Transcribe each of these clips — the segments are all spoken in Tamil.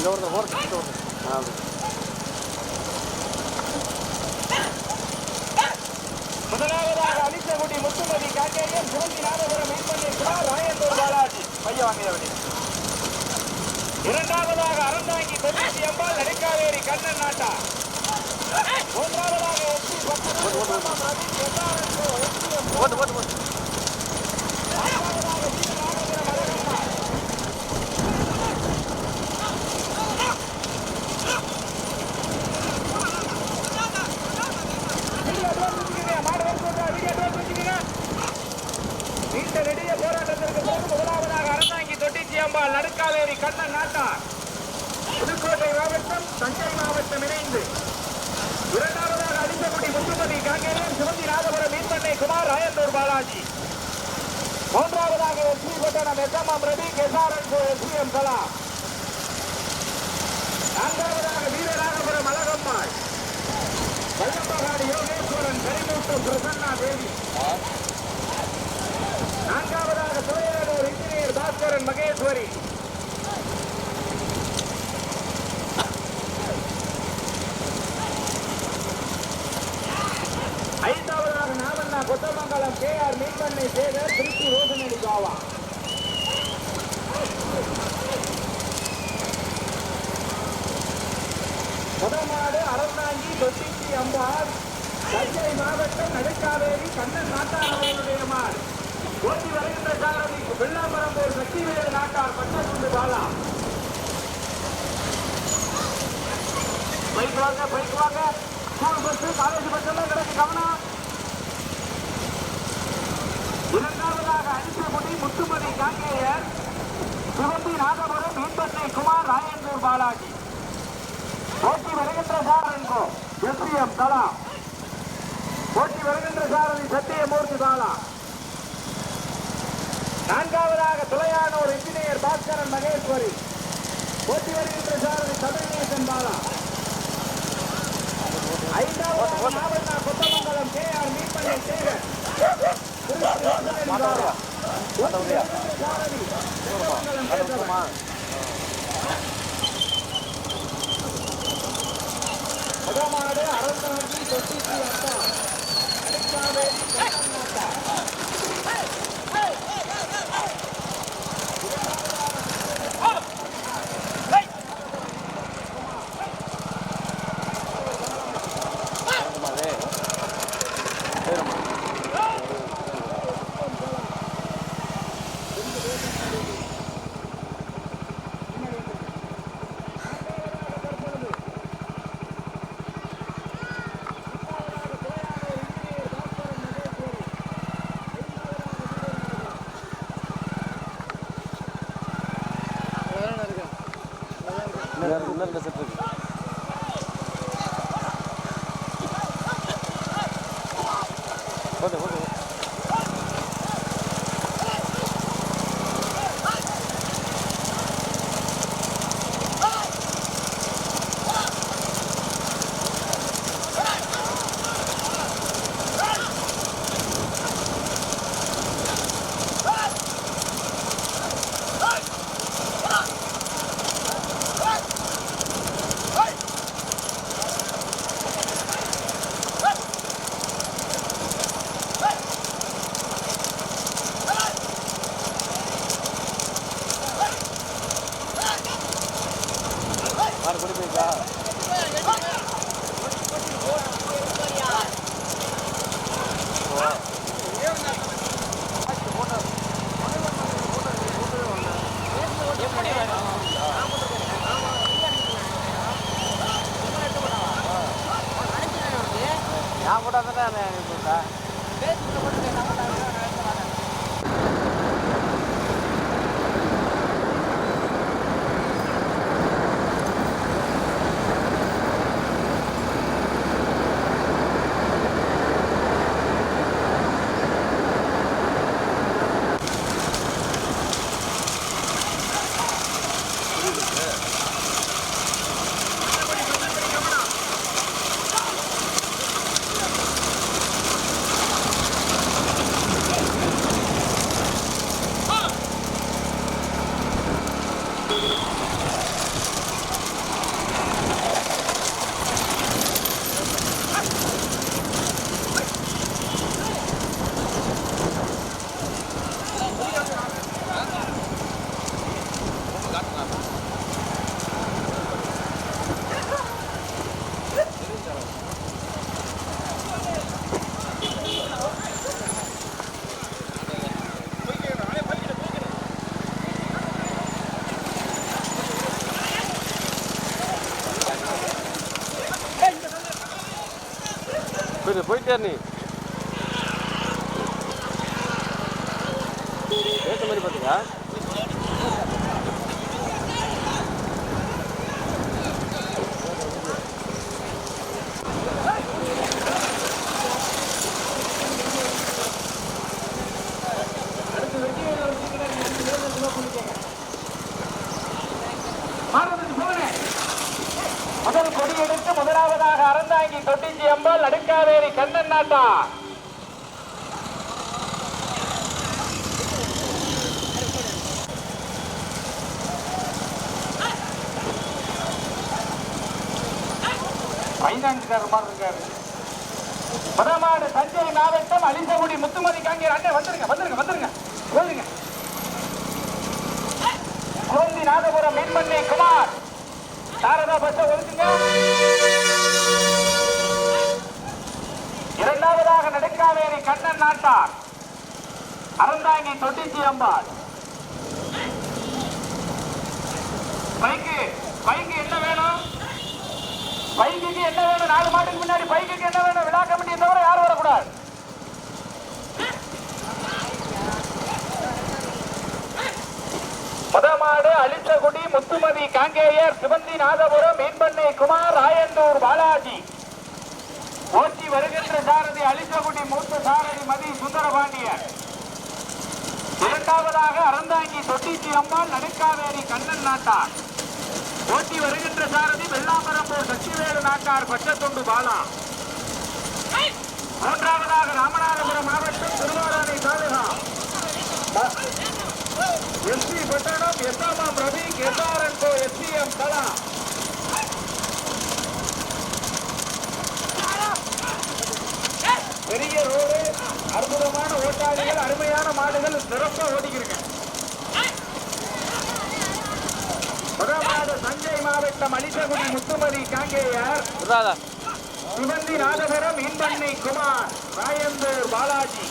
இந்த ஒரு ஓர் இந்த ஒரு ஆ. முதலாவதாக அலிசகுடி முத்துமதி காங்கேயர் சிவந்தி நாதபுரம் மீன்பண்ணை குமார் ராயந்தூர் பாலாஜி பைய வாங்கியவடி இரண்டாவதாக அறந்தாங்கி தொண்ணூத்தி அம்பாள் நடுக்காவேரி கண்ணன் நாட்டா. மூன்றாவதாக எஸ்பி ஓட்டு ஓட்டு ஓட்டு நீண்ட நெடிய போராட்டத்திற்கு பிறகு முதலாவதாக அறந்தாங்கி தொட்டிச்சி அம்பாள் நடுக்காவேரி கண்ணன் நாட்டார் புதுக்கோட்டை மாவட்டம் தஞ்சை மாவட்டம் இணைந்து இரண்டாவதாக அடித்தகுடி முத்துமதி காங்கேயம் சிவந்தி நாதபுரம் மீன்பண்ணை குமார் ராயந்தூர் பாலாஜி மூன்றாவதாக எஸ்பி பட்டணம் எஸ்எம்எம் ரவி கெசாரன் எஸ்பிஎம் கலா நான்காவதாக வீரராகபுரம் அழகம்மாள் வல்லம்பகாடு யோகேஸ்வரன் கரிமூட்டம் பிரசன்னா தேவி நான்காவதாக துறையூர் இன்ஜினியர் பாஸ்கரன் மகேஸ்வரி ஐந்தாவதாக நாவண்ணா கொத்தமங்கலம் கே ஆர் மீன்பண்ணை சேகர் திருச்சி ரோசனடி பாவா முதமாடு அறந்தாங்கி தொட்டிச்சி அம்பாள் தஞ்சை மாவட்டம் நடுக்காவேரி கண்ணன் நாட்டார் அவர்களுடைய மாடு ஓட்டி வருகின்ற சாரதி வெள்ளாம்பரம்பூர் சக்திவேலு நாட்டார் பட்டகுண்டு பாலா பைக் வாங்க பைக் வாங்க ஸ்கூல் பஸ் காலேஜ் பஸ் எல்லாம் கிடக்கு கவனம் இரண்டாவதாக அரிசிமுடி முத்துமதி காங்கேயர் சிவந்தி நாகபுரம் மீன்பண்ணை குமார் ராயந்தூர் பாலாஜி போட்டி வருகின்ற சாரன்கோ எஸ்பிஎம் தலா. போட்டி வருகின்ற சாரதி சத்தியமூர்த்தி பாலா. நான்காவதாக துளையானோர் இன்ஜினியர் பாஸ்கரன் மகேஸ்வரி. போட்டி வருகின்ற சாரதி தமிழ்நேசன் பாலா. ஐந்தாவது மாவட்ட கொத்தமங்கலம் கே ஆர் மீன்பள்ளி சேகர். திருச்சி ரோசனடி சாரதி கொத்தமங்கலம் அது கேசவன். விட்டுருமா முதமாடு அரசாங்கி কইতে নেই முதல் கொடி எடுத்து முதலாவதாக அறந்தாங்கி தொட்டிச்சி அம்பாள் நடுக்காவேரி கண்ணன் நாட்டா. ஃபைனான்ஸ்காரர் மாதிரி இருக்காரு. முதமாடு தஞ்சை மாவட்டம் அலிசகுடி முத்துமதி காங்கியர். அண்ணே வந்துருங்க வந்துருங்க வந்துருங்க. வந்துருங்க குழந்தை நாதபுரம் மீன்மண்ணி குமார். சாரதா பஸ் ஒதுக்குங்க இரண்டாவதாக நெடுக்காவேரி கண்ணன் நாட்டார். அறந்தாங்கி தொட்டிச்சி அம்பாள். பைக்கு பைக்கு என்ன வேணும்? பைக்குக்கு என்ன வேணும்? நாலு மாட்டுக்கு முன்னாடி பைக்குக்கு என்ன வேணும்? விழா கமிட்டியை தவிர யாரும் வரக்கூடாது முதமாடு அலிசகுடி முத்துமதி காங்கேயர் சிவந்தி நாதபுரம் மீன்பண்ணை குமார் ராயந்தூர் பாலாஜி. ஓட்டி வருகின்ற சாரதி அலிசகுடி மூத்த சாரதி மதி சுந்தரபாண்டியர். இரண்டாவதாக அறந்தாங்கி தொட்டிச்சி அம்மாள் நடுக்காவேரி கண்ணன் நாட்டார். ஓட்டி வருகின்ற சாரதி வெள்ளாம்பரம்பூர் சக்திவேலு நாட்டார் பச்சத்துண்டு பாலா. மூன்றாவதாக ராமநாதபுரம் மாவட்டம் திருவாரணை தாலுகா. எஸ்பி பட்டணம் எஸ்ஆமாம் ரவி எஸ்ஆர்என் கோ எஸ்பிஎம் கலா பெரிய ரோடு அற்புதமான ஓட்டாளிகள் அருமையான மாடுகள் சிறப்பா ஓடிக்கிறீங்க முதலாவது தஞ்சை மாவட்டம் அலிசகுடி முத்துமதி காங்கேயர். சிவந்தி நாதபுரம் இன்பண்ணை குமார் ராயந்தூர் பாலாஜி.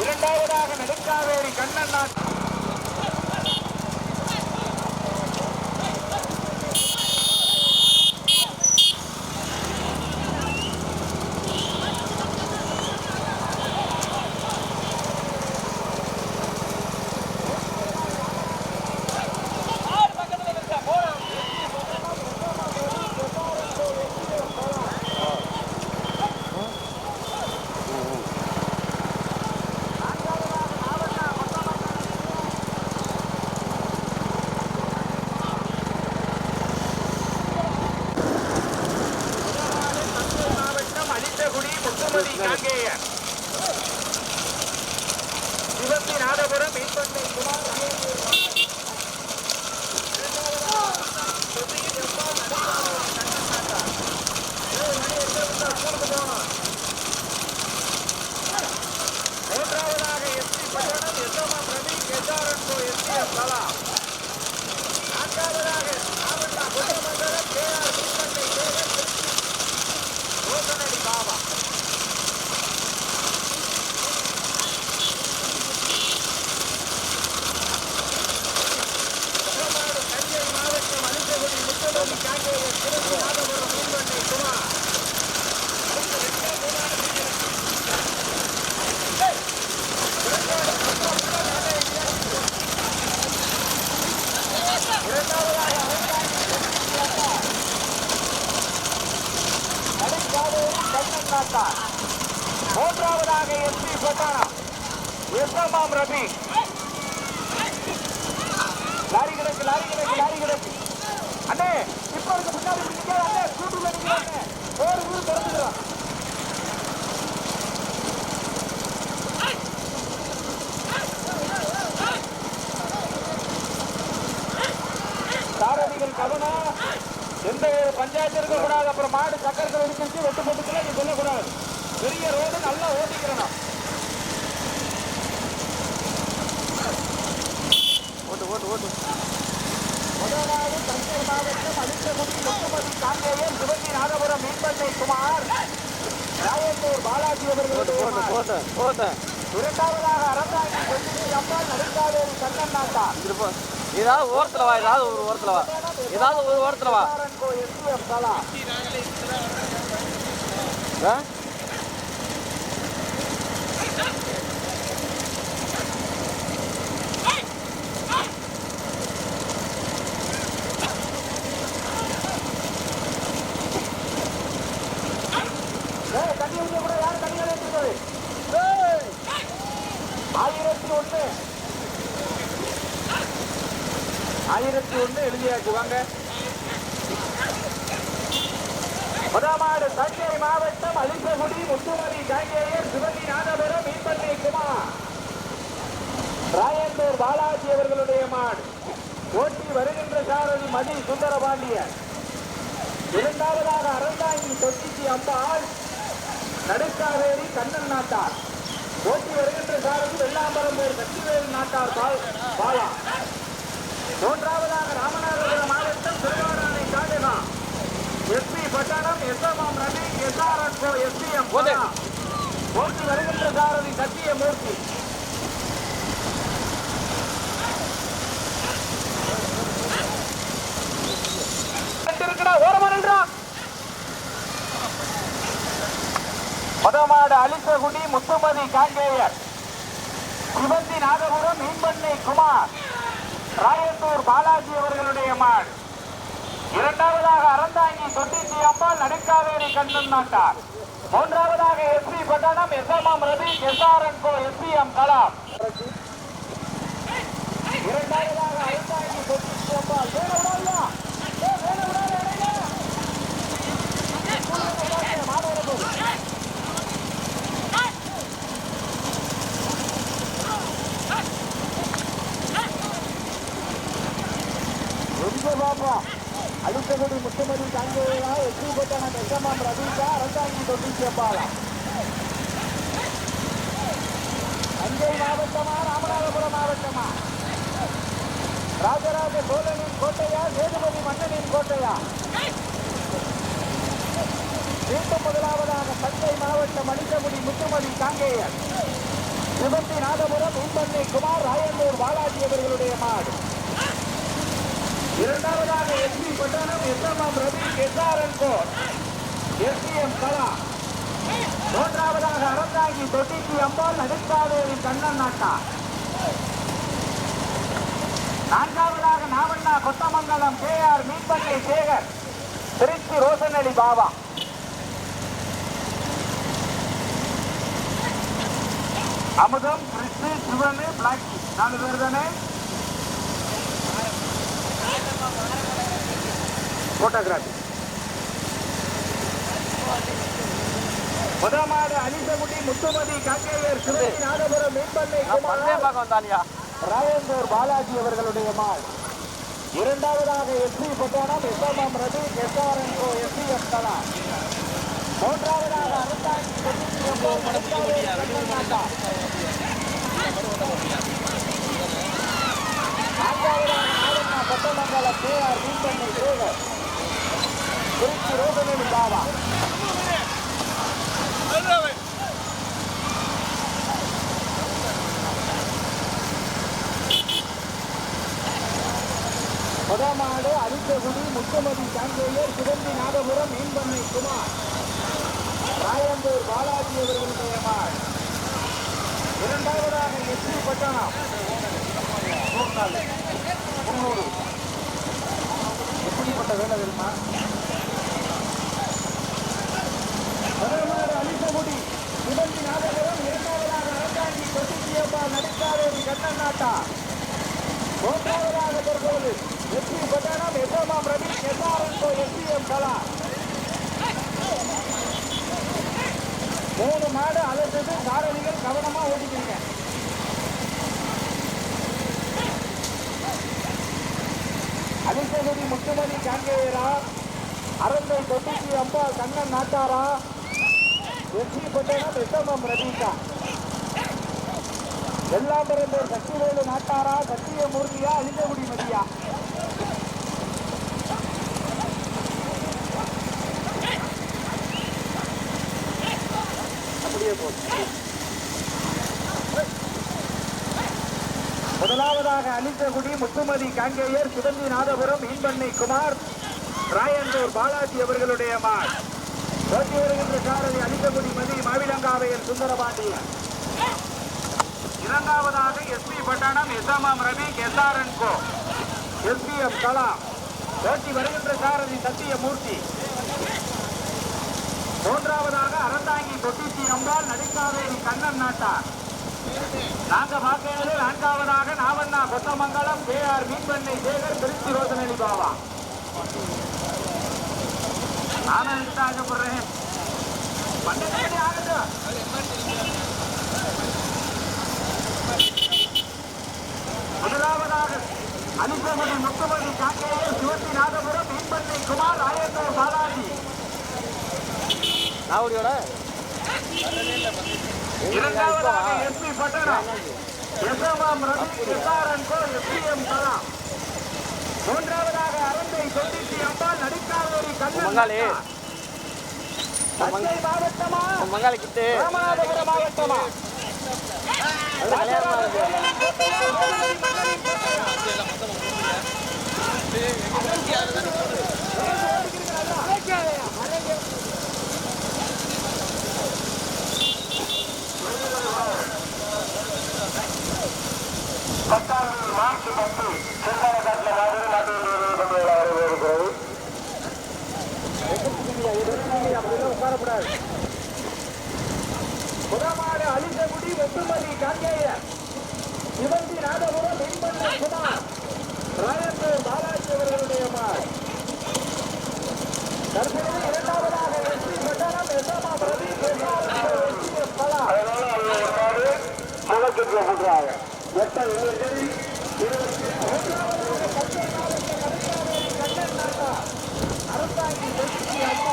இரண்டாவதாக நெடுக்காவேரி கண்ணன் ஒரு பஞ்சாயத்து இருக்கக்கூடாது. அப்புறம் மாடு சக்கரத்தில் இடிச்சு வெட்டு போட்டுக்கலாம் நீ சொல்லக்கூடாது. பெரிய ரோடு நல்லா ஓட்டிக்கிறணும் ஓட்டு ஓட்டு ஓட்டு. முதலாவது தஞ்சை மாவட்டம் அலிச்சகுடி முத்துமதி காங்கேயன் சிவகி நாகபுரம் மீன்பண்ணை குமார் ராயந்தூர் பாலாஜி அவர்களுடைய இரண்டாவதாக அரசாங்கி கொச்சினி அம்பாள் நடுக்காவேரி கண்ணன் நாட்டா ஏதாவது ஓரத்தில் வா ஏதாவது ஒரு ஓரத்தில் வா. ஏதாவது ஒரு ஓரத்தில் வா. கோ எஸ்பிஎம் கலா ஆ ஏய், தண்ணி ஊத்த கூட யார் தண்ணி எடுத்துக்கிறது ஆயிரத்தி ஒண்ணு ஆயிரத்தி ஒண்ணு எழுதியாச்சு வாங்க முதமாடு தஞ்சை மாவட்டம் அலிசகுடி முத்துமதி காங்கேயர் சிவகி நாதபுரம் மீன்பள்ளி குமார் ராயந்தூர் பாலாஜி அவர்களுடைய மாடு ஓட்டி வருகின்ற சாரதி மதி சுந்தரபாண்டியன் இரண்டாவதாக அறந்தாங்கி தொட்டிச்சி அம்பாள் நடுக்காவேரி கண்ணன் நாட்டார் ஓட்டி வருகின்ற சாரதி வெள்ளாம்பரம்பூர் சக்திவேல் நாட்டார் பால் பாலா மூன்றாவதாக ராமநாதபுரம் மாவட்டம் Thiruvaranai காடுகா SP Pattanam SMM Ravi SRN கோ எஸ்பிஎம் போது. ஓட்டி வருகின்ற சாரதி சத்தியமூர்த்தி முதமாடு அலிசகுடி முத்துமதி காங்கேயர் சிவந்தி நாகபுரம் மீன்பண்ணை குமார். ராயத்தூர் பாலாஜி அவர்களுடைய மாடு. இரண்டாவதாக அறந்தாங்கி தொட்டிச்சி அம்பாள் நடுக்காவேரி கண்ணன் நாட்டார். மூன்றாவதாக S P Pattanam SMM Ravi SRN கோ எஸ்பிஎம் கலாம் இரண்டாவதாக அறந்தாங்கி தொட்டிச்சி அம்பாள் வேற விடாதா வேற விடாத மாடு வரப்போகுது எங்க பாப்பா அழுத்தகுடி முத்துமதி தங்கையா எஸ்பி பட்டணம் எஸ்எம்எம் ரவிகா அரசாங்கி தொட்டி தஞ்சை மாவட்டமா ராமநாதபுரம் மாவட்டமா ராஜராஜ சோழனின் கோட்டையா சேதுபதி மன்னனின் கோட்டையா மீண்டும் முதலாவதாக தஞ்சை மாவட்டம் அழுத்தகுடி முத்துமதி காங்கேயர் சிவந்தி நாதபுரம் உம்பண்ணை குமார் ராயந்தூர் பாலாஜி அவர்களுடைய மாடு இரண்டாவதாக SP Pattanam SMM Ravi SRN SPM Kala மூன்றாவதாக அறந்தாங்கி தொட்டிக்கு அம்பாள் நடுக்காவேரி கண்ணன் நாட்டா நான்காவதாக நாவண்ணா கொத்தமங்கலம் கே ஆர் மீன்பண்ணை சேகர். திருச்சி ரோசனலி பாபா. அமுதம் கிறிஸ்து சிவனு பிளாக்கி. நாலு பேர் தானே? போட்டோகிராஃபி முதமாடு அலிசகுடி முத்துமதி காங்கேயர் சிவகி நாதபுரம் மீன்பண்ணை பார்க்க ராயந்தூர் பாலாஜி அவர்களுடைய மாள். இரண்டாவதாக SP Pattanam SMM Ravi SRN கோ எஸ்பிஎம் கலா. மூன்றாவதாக. நான்காவதாக ஆவண்ணா பட்டமங்கலம் கே ஆர் மீன்பண்ணை சேகர் திருச்சி ரோதனி பாபா முதமாடு அரிசகுடி முத்துமதி காங்கேயர் சிவந்தி நாதபுரம் மீன்பண்ணை குமார். ராயம்பூர் பாலாஜி அவர்களுடைய மாள் இரண்டாவதாக எஸ்பி பட்டணம். எப்படிப்பட்ட வேலை தெரியுமா முதல்மாடு அலிசகுடி சிவந்தி நாகபுரம் இரண்டாவதாக அரசாங்கி கொட்டிச்சியப்பா நடிக்காவேரி கண்ணன் நாட்டா மூன்றாவதாக தற்போது SP Pattanam SMM Ravi SRN SPM Kala. மூணு மாடு அலசது சாரணிகள் கவனமாக ஓட்டிக்கிறீங்க அலிசகுடி முத்துமதி காங்கேயரா அரந்தை தொட்டிச்சி அம்பா கண்ணன் நாட்டாரா எஸ்பி பட்டணம் எஸ்எம்எம் ரவிகா வெள்ளாம்பரம்பூர் சக்திவேலு நாட்டாரா சத்தியமூர்த்தியா அலிசகுடி மதியா? அப்படியே போதும் முதலாவதாக அழித்தகுடி முத்துமதி காங்கேயர் சிவந்தி நாதபுரம் மீன்பண்ணை குமார் ராயந்தூர் பாலாஜி அவர்களுடைய மார். போட்டி வருகின்ற சாரதி அழித்தகுடி மதி மாவிலங்காவையர் சுந்தரபாண்டியன். இரண்டாவதாக SP Pattanam SMM Ravi SRN கோ. எஸ்பிஎம் கலாம். போட்டி வருகின்ற சாரதி சத்தியமூர்த்தி மூன்றாவதாக அறந்தாங்கி தொட்டிச்சி நம்பால் நடிக்காவேரி கண்ணன் நாட்டார் நாங்க பார்க்கிறது நான்காவதாக நாவண்ணா கொத்தமங்கலம் கே ஆர் மீன்பண்ணை சேகர் திருச்சி ரோசனி பாபா. நானும் ஆகப்படுறேன் பன்னெண்டு ஆகுது. முதலாவதாக அலிசமதி முத்துமதி காக்கேயர் சிவத்தி நாதபுரம் மீன்பண்ணை குமார் ஆயத்தூர் பாலாஜி. நாவடியோட? இரண்டாவதாக SP Pattanam SMM Ravi SRN கோ எஸ்பிஎம் கலா மூன்றாவதாக அரந்தை தொட்டிச்சி அம்பாள் நடிக்காவேரி மங்காளி. கண்ணன் மாவட்டமா? மங்காளி கிட்டு. ராமநாதபுரம் மாவட்டமா? மார்ச் பத்து செந்தாரக்காட்டில் மாதிரி நாட்டு வரவேற்கிறது உட்காரக்கூடாது. முதமாடு அழிந்தகுடி வெட்டுமதி காங்கேய சிவந்தி ராதபுரம் வெண்மண்ண குமார் ராயத்தூர் பாலாஜி அவர்களுடைய மார் தற்போது இரண்டாவதாக எஸ்பி பட்டணம் எஸ்எம்ஆ பிரதி கலா அதனால அவங்க ஒரு நாடு முகத்துக்கு போட்டுறாங்க மொத்தம் இருபத்தி இருபத்தி மூன்றாவதாக பச்சை மாவட்ட கடைக்காரர் கண்ணன் நாட்டா அரசாங்கி வெற்றி அம்மா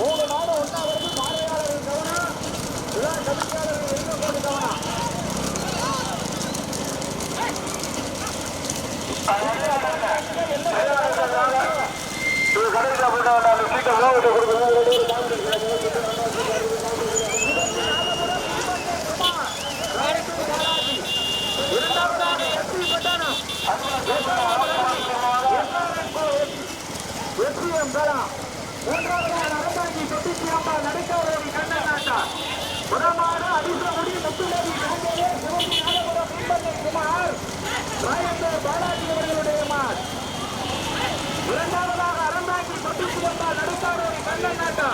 மூணு நாடு ஒன்றா வருது பார்வையாளர்கள் கவனம் விழா கமிட்டியாளர்கள் எங்க போட்டு கவனம் இது கடையில் போயிட்டு அந்த சீட்டை உணவு கொடுக்கணும் இரண்டாவதாக எஸ்பி பட்டாணம் எஸ்பிஎம் கலா மூன்றாவதாக நடந்தாங்கி தொட்டிச்சி அம்மா நடைக்காரோடி கண்ணன் நாட்டா முதலாவது அதிசமுடி முத்துமதி காங்கேய சிவந்தி நாதபுரம் மீன்பண்ணை குமார் ராயந்தர் பாலாஜி அவர்களுடைய மார் இரண்டாவதாக அறந்தாங்கி தொட்டிச்சி அம்மா நடைக்காரோடி கண்ணன் நாட்டா.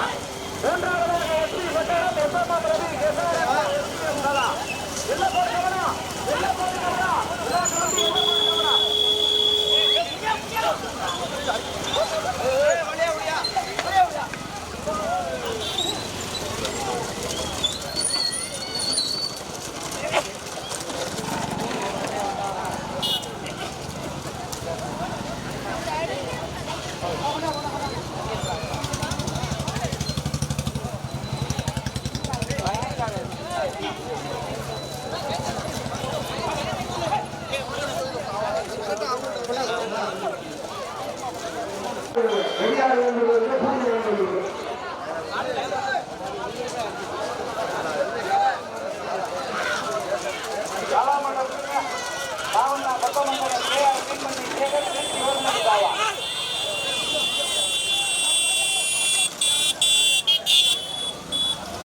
மூன்றாவதாக SP Pattanam SMM Ravi SM கலா. என்ன போடுறவனா என்ன போடுறவனா எல்லா